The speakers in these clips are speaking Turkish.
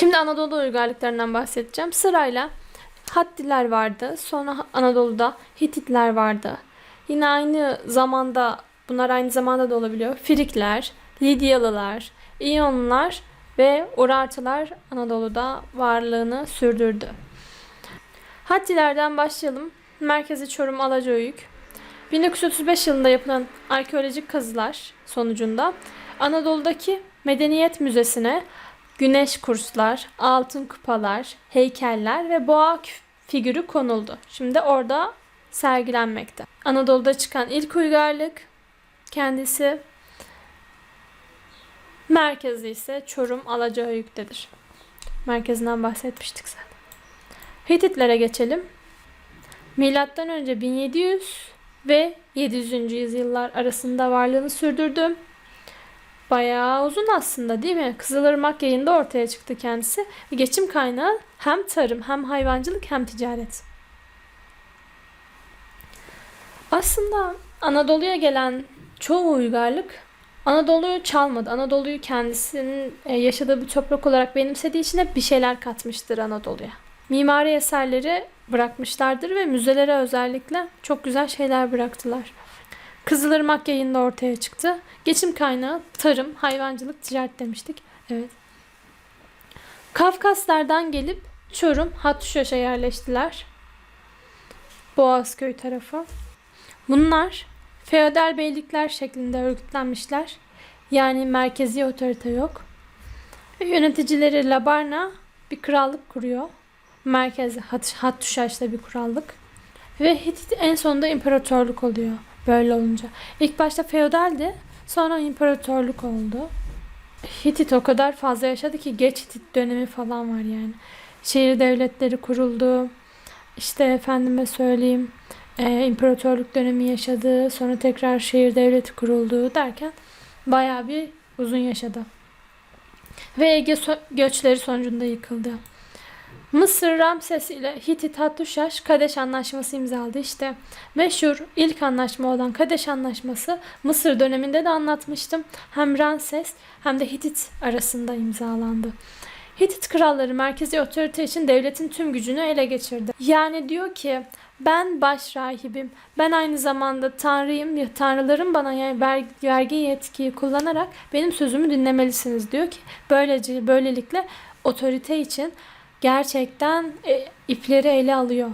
Şimdi Anadolu uygarlıklarından bahsedeceğim. Sırayla Hattiler vardı. Sonra Anadolu'da Hititler vardı. Yine aynı zamanda bunlar aynı zamanda da olabiliyor. Frikler, Lidyalılar, İyonlar ve Urartılar Anadolu'da varlığını sürdürdü. Hattilerden başlayalım. Merkezi Çorum Alacaöyük. 1935 yılında yapılan arkeolojik kazılar sonucunda Anadolu'daki Medeniyet Müzesi'ne güneş kurslar, altın kupalar, heykeller ve boğa figürü konuldu. Şimdi orada sergilenmekte. Anadolu'da çıkan ilk uygarlık kendisi merkezi ise Çorum Alacaöyük'tedir. Merkezinden bahsetmiştik zaten. Hititlere geçelim. Milattan önce 1700 ve 700. yüzyıllar arasında varlığını sürdürdü. Bayağı uzun aslında değil mi? Kızılırmak yayında ortaya çıktı kendisi. Geçim kaynağı hem tarım hem hayvancılık hem ticaret. Aslında Anadolu'ya gelen çoğu uygarlık Anadolu'yu çalmadı. Anadolu'yu kendisinin e, yaşadığı bir toprak olarak benimsediği için hep bir şeyler katmıştır Anadolu'ya. Mimari eserleri bırakmışlardır ve müzelere özellikle çok güzel şeyler bıraktılar. Kızılırmak yayında ortaya çıktı. Geçim kaynağı tarım, hayvancılık, ticaret demiştik. Evet. Kafkaslardan gelip Çorum, Hattuşaş'a yerleştiler. Boğazköy tarafı. Bunlar feodal beylikler şeklinde örgütlenmişler. Yani merkezi otorite yok. Yöneticileri Labarna bir krallık kuruyor. Merkezi Hat Hattuşaş'ta bir krallık. Ve Hitit en sonunda imparatorluk oluyor. Böyle olunca. İlk başta feodaldi. Sonra imparatorluk oldu. Hitit o kadar fazla yaşadı ki geç Hitit dönemi falan var yani. Şehir devletleri kuruldu. İşte efendime söyleyeyim e, imparatorluk dönemi yaşadı. Sonra tekrar şehir devleti kuruldu derken bayağı bir uzun yaşadı. Ve Ege so- göçleri sonucunda yıkıldı. Mısır Ramses ile Hitit Hattuşaş Kadeş Anlaşması imzaladı. İşte meşhur ilk anlaşma olan Kadeş Anlaşması Mısır döneminde de anlatmıştım. Hem Ramses hem de Hitit arasında imzalandı. Hitit kralları merkezi otorite için devletin tüm gücünü ele geçirdi. Yani diyor ki ben baş rahibim. Ben aynı zamanda tanrıyım. Ya Tanrıların bana yani ver- vergi yetkiyi kullanarak benim sözümü dinlemelisiniz diyor ki böylece böylelikle otorite için gerçekten e, ipleri ele alıyor.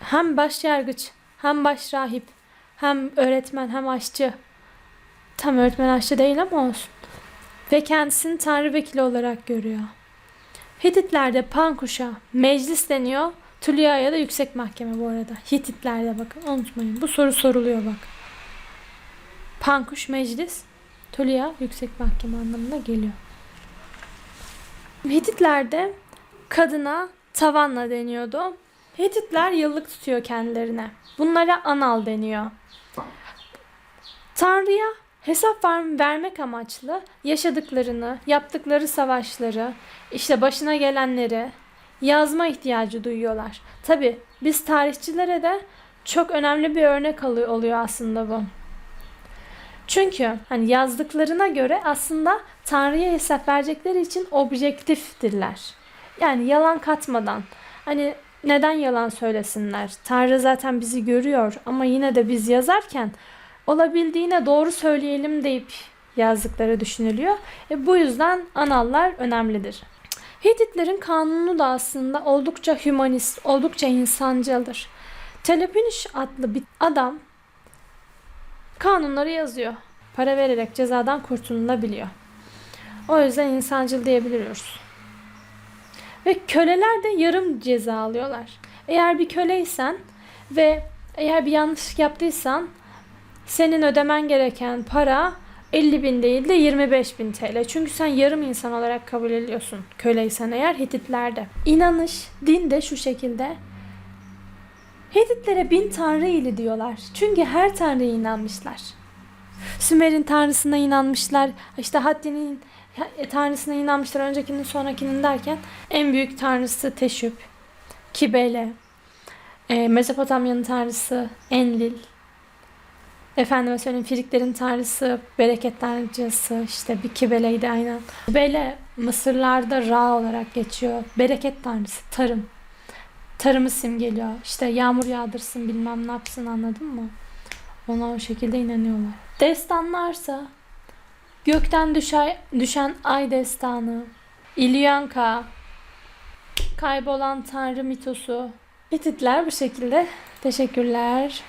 Hem baş yargıç, hem baş rahip, hem öğretmen, hem aşçı. Tam öğretmen aşçı değil ama olsun. Ve kendisini tanrı vekili olarak görüyor. Hititlerde Pankuş'a meclis deniyor. Tulya'ya da yüksek mahkeme bu arada. Hititlerde bakın unutmayın. Bu soru soruluyor bak. Pankuş meclis, Tulya yüksek mahkeme anlamına geliyor. Hititlerde kadına tavanla deniyordu. Hititler yıllık tutuyor kendilerine. Bunlara anal deniyor. Tanrı'ya hesap ver- vermek amaçlı yaşadıklarını, yaptıkları savaşları, işte başına gelenleri yazma ihtiyacı duyuyorlar. Tabi biz tarihçilere de çok önemli bir örnek oluyor aslında bu. Çünkü hani yazdıklarına göre aslında Tanrı'ya hesap verecekleri için objektiftirler. Yani yalan katmadan. Hani neden yalan söylesinler? Tanrı zaten bizi görüyor ama yine de biz yazarken olabildiğine doğru söyleyelim deyip yazdıkları düşünülüyor. E, bu yüzden anallar önemlidir. Hititlerin kanunu da aslında oldukça hümanist, oldukça insancıldır. Telepiniş adlı bir adam kanunları yazıyor. Para vererek cezadan kurtulunabiliyor. O yüzden insancıl diyebiliyoruz. Ve köleler de yarım ceza alıyorlar. Eğer bir köleysen ve eğer bir yanlış yaptıysan senin ödemen gereken para 50 bin değil de 25 bin TL. Çünkü sen yarım insan olarak kabul ediliyorsun köleysen eğer Hititlerde. İnanış, din de şu şekilde. Hititlere bin tanrı ili diyorlar. Çünkü her tanrıya inanmışlar. Sümer'in tanrısına inanmışlar. İşte Hatti'nin tanrısına inanmışlar. Öncekinin sonrakinin derken en büyük tanrısı Teşüp, Kibele, e, Mezopotamya'nın tanrısı Enlil, Efendime söyleyeyim Firiklerin tanrısı, bereket tanrıcısı işte bir kibeleydi aynen. Kibele Mısırlarda Ra olarak geçiyor. Bereket tanrısı, tarım. Tarımı simgeliyor. İşte yağmur yağdırsın bilmem ne yapsın anladın mı? Ona o şekilde inanıyorlar. Destanlarsa gökten düşen, düşen ay destanı, İlyanka, kaybolan tanrı mitosu. Hititler bu şekilde. Teşekkürler.